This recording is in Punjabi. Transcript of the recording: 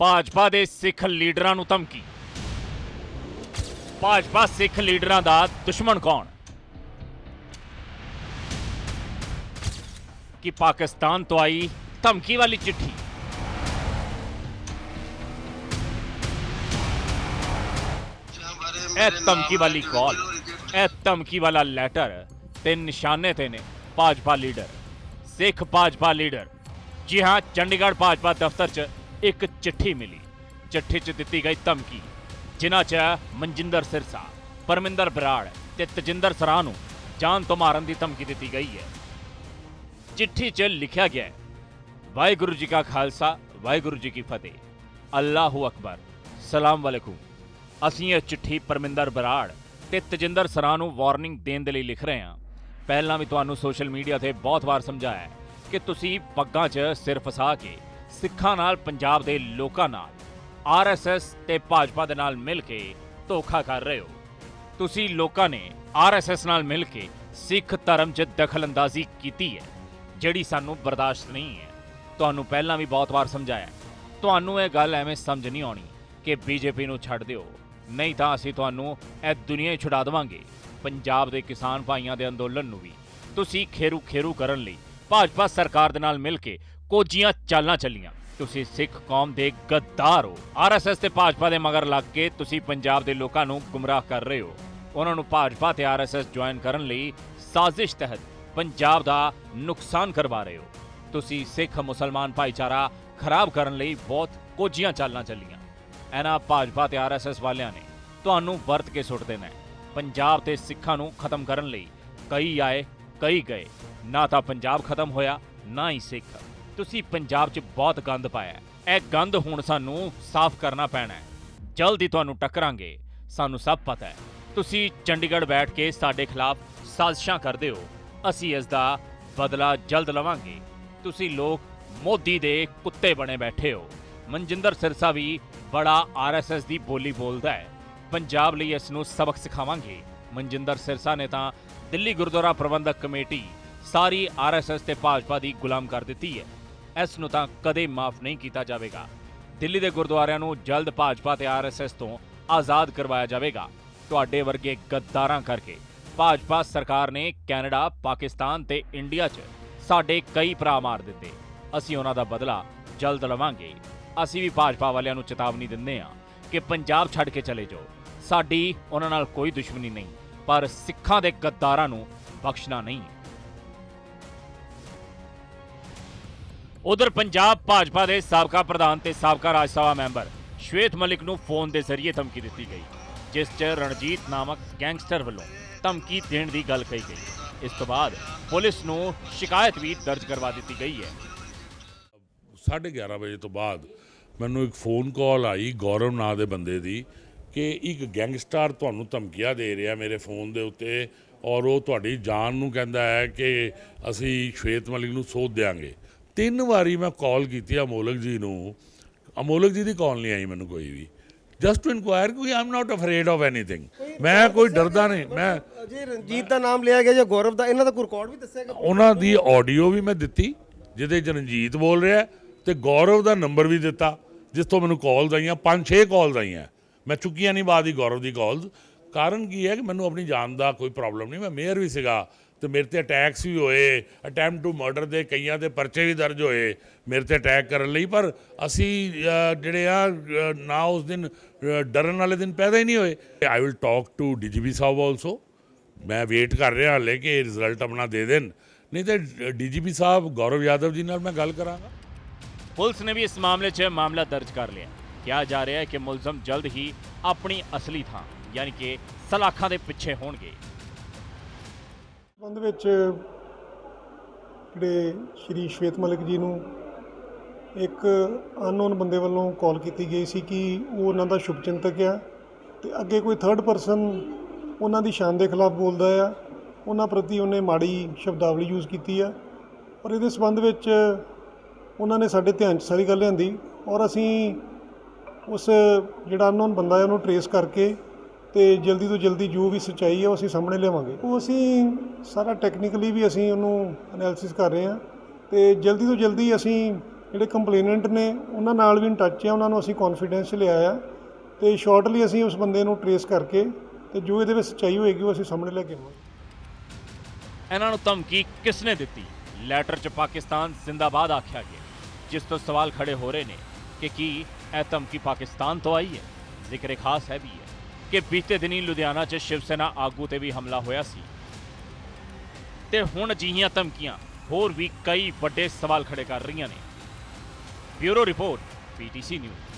ਭਾਜਪਾ ਦੇ ਸਿੱਖ ਲੀਡਰਾਂ ਨੂੰ ਧਮਕੀ। ਭਾਜਪਾ ਸਿੱਖ ਲੀਡਰਾਂ ਦਾ ਦੁਸ਼ਮਣ ਕੌਣ? ਕਿ ਪਾਕਿਸਤਾਨ ਤੋਂ ਆਈ ਧਮਕੀ ਵਾਲੀ ਚਿੱਠੀ? ਇਹ ਧਮਕੀ ਵਾਲੀ ਕਾਲ, ਇਹ ਧਮਕੀ ਵਾਲਾ ਲੈਟਰ ਤੇ ਨਿਸ਼ਾਨੇ ਤੇ ਨੇ ਭਾਜਪਾ ਲੀਡਰ। ਸਿੱਖ ਭਾਜਪਾ ਲੀਡਰ। ਜੀ ਹਾਂ, ਚੰਡੀਗੜ੍ਹ ਭਾਜਪਾ ਦਫ਼ਤਰ 'ਚ ਇੱਕ ਚਿੱਠੀ ਮਿਲੀ। ਚਿੱਠੀ 'ਚ ਦਿੱਤੀ ਗਈ ਧਮਕੀ, ਜਿਨ੍ਹਾਂ 'ਚ ਮਨਜਿੰਦਰ ਸਿਰਸਾ, ਪਰਮਿੰਦਰ ਬਰਾੜ ਤੇ ਤਜਿੰਦਰ ਸਰਾਂ ਨੂੰ ਜਾਨ ਤੋਂ ਮਾਰਨ ਦੀ ਧਮਕੀ ਦਿੱਤੀ ਗਈ ਹੈ। ਚਿੱਠੀ 'ਚ ਲਿਖਿਆ ਗਿਆ ਵਾਹਿਗੁਰੂ ਜੀ ਕਾ ਖਾਲਸਾ, ਵਾਹਿਗੁਰੂ ਜੀ ਕੀ ਫਤਿਹ। ਅੱਲਾਹੂ ਅਕਬਰ। ਸਲਾਮ ਵਾਲੇਕੁਮ ਅਸੀਂ ਇਹ ਚਿੱਠੀ ਪਰਮਿੰਦਰ ਬਰਾੜ ਤੇ ਤਜਿੰਦਰ ਸਰਾਂ ਨੂੰ ਵਾਰਨਿੰਗ ਦੇਣ ਦੇ ਲਈ ਲਿਖ ਰਹੇ ਹਾਂ। ਪਹਿਲਾਂ ਵੀ ਤੁਹਾਨੂੰ ਸੋਸ਼ਲ ਮੀਡੀਆ ਤੇ ਬਹੁਤ ਵਾਰ ਸਮਝਾਇਆ ਕਿ ਤੁਸੀਂ ਪੱਗਾਂ 'ਚ ਸਿਰ ਫਸਾ ਕੇ ਸਿੱਖਾਂ ਨਾਲ, ਪੰਜਾਬ ਦੇ ਲੋਕਾਂ ਨਾਲ ਆਰਐਸਐਸ ਤੇ ਭਾਜਪਾ ਦੇ ਨਾਲ ਮਿਲ ਕੇ ਧੋਖਾ ਕਰ ਰਹੇ ਹੋ। ਤੁਸੀਂ ਲੋਕਾਂ ਨੇ ਆਰਐਸਐਸ ਨਾਲ ਮਿਲ ਕੇ ਸਿੱਖ ਧਰਮ 'ਚ ਦਖਲਅੰਦਾਜ਼ੀ ਕੀਤੀ ਹੈ, ਜਿਹੜੀ ਸਾਨੂੰ ਬਰਦਾਸ਼ਤ ਨਹੀਂ ਹੈ। ਤੁਹਾਨੂੰ ਪਹਿਲਾਂ ਵੀ ਬਹੁਤ ਵਾਰ ਸਮਝਾਇਆ ਤੁਹਾਨੂੰ ਇਹ ਗੱਲ ਐਵੇਂ ਸਮਝ ਨਹੀਂ ਆਉਣੀ ਕਿ ਬੀਜੇਪੀ ਨੂੰ ਛੱਡ ਦਿਓ। ਨਹੀਂ ਤਾਂ ਅਸੀਂ ਤੁਹਾਨੂੰ ਇਹ ਦੁਨੀਆ ਹੀ ਛੁਡਾ ਦੇਵਾਂਗੇ, ਪੰਜਾਬ ਦੇ ਕਿਸਾਨ ਭਾਈਆਂ ਦੇ ਅੰਦੋਲਨ ਨੂੰ ਵੀ। ਤੁਸੀਂ ਖੇਰੂ ਖੇਰੂ ਕਰਨ ਲਈ ਭਾਜਪਾ ਸਰਕਾਰ ਦੇ ਨਾਲ ਮਿਲ ਕੇ ਕੋਝੀਆਂ ਚਾਲਾਂ ਚੱਲੀਆਂ। ਤੁਸੀਂ ਸਿੱਖ ਕੌਮ ਦੇ ਗੱਦਾਰ ਹੋ। ਆਰਐਸਐਸ ਤੇ ਭਾਜਪਾ ਦੇ ਮਗਰ ਲੱਗ ਕੇ ਤੁਸੀਂ ਪੰਜਾਬ ਦੇ ਲੋਕਾਂ ਨੂੰ ਗੁੰਮਰਾਹ ਕਰ ਰਹੇ ਹੋ। ਉਹਨਾਂ ਨੂੰ ਭਾਜਪਾ ਤੇ ਆਰਐਸਐਸ ਜੁਆਇਨ ਕਰਨ ਲਈ ਸਾਜ਼ਿਸ਼ ਤਹਿਤ ਪੰਜਾਬ ਦਾ ਨੁਕਸਾਨ ਕਰਵਾ ਰਹੇ ਹੋ। ਤੁਸੀਂ ਸਿੱਖ ਮੁਸਲਮਾਨ ਭਾਈਚਾਰਾ ਖਰਾਬ ਕਰਨ ਲਈ ਬਹੁਤ ਕੋਝੀਆਂ ਚਾਲਾਂ ਚੱਲੀਆਂ। ਇਹਨਾਂ ਭਾਜਪਾ ਤੇ ਆਰਐਸਐਸ ਵਾਲਿਆਂ ਨੇ ਤੁਹਾਨੂੰ ਵਰਤ ਕੇ ਸੁੱਟ ਦੇਣਾ ਪੰਜਾਬ ਤੇ ਸਿੱਖਾਂ ਨੂੰ ਖਤਮ ਕਰਨ ਲਈ ਕਈ ਆਏ, ਕਈ ਗਏ। ਨਾ ਤਾਂ ਪੰਜਾਬ ਖਤਮ ਹੋਇਆ, ਨਾ ਹੀ ਸਿੱਖ। ਤੁਸੀਂ ਪੰਜਾਬ 'ਚ ਬਹੁਤ ਗੰਦ ਪਾਇਆ ਇਹ ਗੰਦ ਹੁਣ ਸਾਨੂੰ ਸਾਫ਼ ਕਰਨਾ ਪੈਣਾ ਹੈ। ਜਲਦੀ ਤੁਹਾਨੂੰ ਟੱਕਰਾਂਗੇ। ਸਾਨੂੰ ਸਭ ਪਤਾ ਹੈ। ਤੁਸੀਂ ਚੰਡੀਗੜ੍ਹ ਬੈਠ ਕੇ ਸਾਡੇ ਖਿਲਾਫ ਸਾਜ਼ਿਸ਼ਾਂ ਕਰਦੇ ਹੋ। ਅਸੀਂ ਇਸ ਦਾ ਬਦਲਾ ਜਲਦ ਲਵਾਂਗੇ। ਤੁਸੀਂ ਲੋਕ ਮੋਦੀ ਦੇ ਕੁੱਤੇ ਬਣੇ ਬੈਠੇ ਹੋ। ਮਨਜਿੰਦਰ ਸਿਰਸਾ ਵੀ ਬੜਾ ਆਰਐਸਐਸ ਦੀ ਬੋਲੀ ਬੋਲਦਾ ਹੈ। ਪੰਜਾਬ ਲਈ ਇਸ ਨੂੰ ਸਬਕ ਸਿਖਾਵਾਂਗੇ। ਮਨਜਿੰਦਰ ਸਿਰਸਾ ਨੇ ਤਾਂ ਦਿੱਲੀ ਗੁਰਦੁਆਰਾ ਪ੍ਰਬੰਧਕ ਕਮੇਟੀ ਸਾਰੀ ਆਰਐਸਐਸ ਤੇ ਭਾਜਪਾ ਦੀ ਗੁਲਾਮ ਕਰ ਦਿੱਤੀ ਹੈ। ਇਸ ਨੂੰ ਤਾਂ ਕਦੇ ਮਾਫ ਨਹੀਂ ਕੀਤਾ ਜਾਵੇਗਾ। ਦਿੱਲੀ ਦੇ ਗੁਰਦੁਆਰਿਆਂ ਨੂੰ ਜਲਦ ਭਾਜਪਾ ਤੇ ਆਰਐਸਐਸ ਤੋਂ ਆਜ਼ਾਦ ਕਰਵਾਇਆ ਜਾਵੇਗਾ। ਤੁਹਾਡੇ ਵਰਗੇ ਗੱਦਾਰਾਂ ਕਰਕੇ। ਭਾਜਪਾ ਸਰਕਾਰ ਨੇ ਕੈਨੇਡਾ, ਪਾਕਿਸਤਾਨ ਤੇ ਇੰਡੀਆ 'ਚ ਸਾਡੇ ਕਈ ਭਰਾ ਮਾਰ ਦਿੱਤੇ। ਅਸੀਂ ਉਹਨਾਂ ਦਾ ਬਦਲਾ ਜਲਦ ਲਵਾਂਗੇ। ਅਸੀਂ ਵੀ ਭਾਜਪਾ ਵਾਲਿਆਂ ਨੂੰ ਚੇਤਾਵਨੀ ਦਿੰਦੇ ਹਾਂ ਕਿ ਪੰਜਾਬ ਛੱਡ ਕੇ ਚਲੇ ਜਾਓ। ਸਾਡੀ ਉਹਨਾਂ ਨਾਲ ਕੋਈ ਦੁਸ਼ਮਣੀ ਨਹੀਂ, ਪਰ ਸਿੱਖਾਂ ਦੇ ਗੱਦਾਰਾਂ ਨੂੰ ਬਖਸ਼ਣਾ ਨਹੀਂ। ਉਧਰ ਪੰਜਾਬ ਭਾਜਪਾ ਦੇ ਸਾਬਕਾ ਪ੍ਰਧਾਨ ਤੇ ਸਾਬਕਾ ਰਾਜ ਸਭਾ ਮੈਂਬਰ ਸ਼ਵੇਤ ਮਲਿਕ ਨੂੰ ਫੋਨ ਦੇ ਜ਼ਰੀਏ ਧਮਕੀ ਦਿੱਤੀ ਗਈ, ਜਿਸ 'ਚ ਰਣਜੀਤ ਨਾਮਕ ਗੈਂਗਸਟਰ ਵੱਲੋਂ ਧਮਕੀ ਦੇਣ ਦੀ ਗੱਲ ਕਹੀ ਗਈ। ਇਸ ਤੋਂ ਬਾਅਦ ਪੁਲਿਸ ਨੂੰ ਸ਼ਿਕਾਇਤ ਵੀ ਦਰਜ ਕਰਵਾ ਦਿੱਤੀ ਗਈ ਹੈ। 11:30 ਵਜੇ ਤੋਂ ਬਾਅਦ ਮੈਨੂੰ ਇੱਕ ਫੋਨ ਕਾਲ ਆਈ ਗੌਰਵ ਨਾਂ ਦੇ ਬੰਦੇ ਦੀ ਕਿ ਇੱਕ ਗੈਂਗਸਟਰ ਤੁਹਾਨੂੰ ਧਮਕੀਆਂ ਦੇ ਰਿਹਾ ਮੇਰੇ ਫੋਨ ਦੇ ਉੱਤੇ ਔਰ ਉਹ ਤੁਹਾਡੀ ਜਾਨ ਨੂੰ ਕਹਿੰਦਾ ਹੈ ਕਿ ਅਸੀਂ ਸ਼ਵੇਤ ਮਲਿਕ ਨੂੰ ਸੋਧ ਦਿਆਂਗੇ। ਤਿੰਨ ਵਾਰੀ ਮੈਂ ਕਾਲ ਕੀਤੀ ਅਮੋਲਕ ਜੀ ਨੂੰ। ਅਮੋਲਕ ਜੀ ਦੀ ਕਾਲ ਨਹੀਂ ਆਈ ਮੈਨੂੰ ਕੋਈ ਵੀ। ਜਸਟ ਟੂ ਇਨਕੁਆਇਰ ਕਿ I am not afraid of anything ਮੈਂ ਕੋਈ ਡਰਦਾ ਨਹੀਂ ਮੈਂ ਜੀ ਰਣਜੀਤ ਦਾ ਨਾਮ ਲਿਆ ਗਿਆ ਜਾਂ ਗੌਰਵ ਦਾ ਇਹਨਾਂ ਦਾ ਕੋਈ ਰਿਕਾਰਡ ਵੀ ਦੱਸਿਆ ਗਿਆ? ਉਹਨਾਂ ਦੀ ਆਡੀਓ ਵੀ ਮੈਂ ਦਿੱਤੀ ਜਿਹਦੇ 'ਚ ਰਣਜੀਤ ਬੋਲ ਰਿਹਾ ਤੇ ਗੌਰਵ ਦਾ ਨੰਬਰ ਵੀ ਦਿੱਤਾ ਜਿਸ ਤੋਂ ਮੈਨੂੰ ਕਾਲਸ ਆਈਆਂ ਪੰਜ ਛੇ ਕਾਲਸ ਆਈਆਂ। ਮੈਂ ਚੁੱਕੀਆਂ ਨਹੀਂ ਬਾਅਦ ਹੀ ਗੌਰਵ ਦੀ ਕਾਲਸ ਕਾਰਨ ਕੀ ਹੈ ਕਿ ਮੈਨੂੰ ਆਪਣੀ ਜਾਨ ਦਾ ਕੋਈ ਪ੍ਰੋਬਲਮ ਨਹੀਂ ਮੈਂ ਮੇਅਰ ਵੀ ਸੀਗਾ। ਤੇ ਮੇਰੇ ਤੇ ਅਟੈਕਸ ਵੀ ਹੋਏ ਅਟੈਂਪਟ ਟੂ ਮਰਡਰ ਦੇ ਕਈਆਂ ਦੇ ਪਰਚੇ ਵੀ ਦਰਜ ਹੋਏ, ਮੇਰੇ ਤੇ ਅਟੈਕ ਕਰਨ ਲਈ, ਪਰ ਅਸੀਂ ਜਿਹੜੇ ਆ ਨਾ ਉਸ ਦਿਨ ਡਰਨ ਵਾਲੇ ਦਿਨ ਪੈਦਾ ਹੀ ਨਹੀਂ ਹੋਏ। I will talk to DGP Sahib also ਮੈਂ ਵੇਟ ਕਰ ਰਿਹਾ ਹਾਲੇ ਕਿ ਰਿਜ਼ਲਟ ਆਪਣਾ ਦੇ ਦੇਣ। ਨਹੀਂ ਤੇ ਡੀਜੀਪੀ ਸਾਹਿਬ, ਗੌਰਵ ਯਾਦਵ ਜੀ ਨਾਲ ਮੈਂ ਗੱਲ ਕਰਾਂਗਾ। ਪੁਲਿਸ ਨੇ ਵੀ ਇਸ ਮਾਮਲੇ 'ਚ ਮਾਮਲਾ ਦਰਜ ਕਰ ਲਿਆ। ਕਿਹਾ ਜਾ ਰਿਹਾ ਹੈ ਕਿ ਮੁਲਜ਼ਮ ਜਲਦ ਹੀ ਆਪਣੀ ਅਸਲੀ ਥਾਂ, ਯਾਨੀ ਕਿ ਸਲਾਖਾਂ ਦੇ ਪਿੱਛੇ ਹੋਣਗੇ। ਸੰਬੰਧ ਵਿੱਚ ਜਿਹੜੇ ਸ਼੍ਰੀ ਸ਼ਵੇਤ ਮਲਿਕ ਜੀ ਨੂੰ ਇੱਕ ਅਨਨੋਨ ਬੰਦੇ ਵੱਲੋਂ ਕਾਲ ਕੀਤੀ ਗਈ ਸੀ ਕਿ ਉਹ ਉਹਨਾਂ ਦਾ ਸ਼ੁਭਚਿੰਤਕ ਆ ਤੇ ਅੱਗੇ ਕੋਈ ਥਰਡ ਪਰਸਨ ਉਹਨਾਂ ਦੀ ਸ਼ਾਨ ਦੇ ਖਿਲਾਫ ਬੋਲਦਾ ਆ, ਉਹਨਾਂ ਪ੍ਰਤੀ ਉਹਨੇ ਮਾੜੀ ਸ਼ਬਦਾਵਲੀ ਯੂਜ਼ ਕੀਤੀ ਆ ਔਰ ਇਹਦੇ ਸੰਬੰਧ ਵਿੱਚ ਉਹਨਾਂ ਨੇ ਸਾਡੇ ਧਿਆਨ 'ਚ ਸਾਰੀ ਗੱਲ ਲਿਆਂਦੀ ਔਰ ਅਸੀਂ ਉਸ ਜਿਹੜਾ ਅਨਨੋਨ ਬੰਦਾ ਹੈ ਉਹਨੂੰ ਟਰੇਸ ਕਰਕੇ ਤੇ ਜਲਦੀ ਤੋਂ ਜਲਦੀ ਜੋ ਵੀ ਸੱਚਾਈ ਹੈ ਉਹ ਅਸੀਂ ਸਾਹਮਣੇ ਲਿਆਵਾਂਗੇ। ਉਹ ਅਸੀਂ ਸਾਰਾ ਟੈਕਨੀਕਲੀ ਵੀ ਅਸੀਂ ਉਹਨੂੰ ਐਨਾਲਿਸਿਸ ਕਰ ਰਹੇ ਹਾਂ ਤੇ ਜਲਦੀ ਤੋਂ ਜਲਦੀ ਅਸੀਂ ਜਿਹੜੇ ਕੰਪਲੇਨੈਂਟ ਨੇ ਉਹਨਾਂ ਨਾਲ ਵੀ ਇਨ ਟੱਚ ਆ, ਉਹਨਾਂ ਨੂੰ ਅਸੀਂ ਕੌਨਫੀਡੈਂਸ ਲਿਆਇਆ ਆ ਤੇ ਸ਼ਾਰਟਲੀ ਅਸੀਂ ਉਸ ਬੰਦੇ ਨੂੰ ਟਰੇਸ ਕਰਕੇ ਤੇ ਜੋ ਇਹਦੇ ਵਿੱਚ ਸੱਚਾਈ ਹੋਏਗੀ ਉਹ ਅਸੀਂ ਸਾਹਮਣੇ ਲੈ ਕੇ ਆਵਾਂਗੇ। ਇਹਨਾਂ ਨੂੰ ਧਮਕੀ ਕਿਸ ਨੇ ਦਿੱਤੀ? ਲੈਟਰ 'ਚ ਪਾਕਿਸਤਾਨ ਜ਼ਿੰਦਾਬਾਦ ਆਖਿਆ ਗਿਆ। ਜਿਸ ਤੋਂ ਸਵਾਲ ਖੜੇ ਹੋ ਰਹੇ ਨੇ ਕਿ ਕੀ ਇਹ ਧਮਕੀ ਪਾਕਿਸਤਾਨ ਤੋਂ ਆਈ ਹੈ? ਜ਼ਿਕਰ ਖਾਸ ਹੈ ਵੀ ਹੈ। ਕਿ ਬੀਤੇ ਦਿਨੀ ਲੁਧਿਆਣਾ 'ਚ ਸ਼ਿਵ ਸੈਨਾ ਆਗੂ ਤੇ ਵੀ ਹਮਲਾ ਹੋਇਆ ਸੀ। ਤੇ ਹੁਣ ਅਜਿਹੀਆਂ ਧਮਕੀਆਂ ਹੋਰ ਵੀ ਕਈ ਵੱਡੇ ਸਵਾਲ ਖੜੇ ਕਰ ਰਹੀਆਂ ਨੇ। Bureau report, PTC news.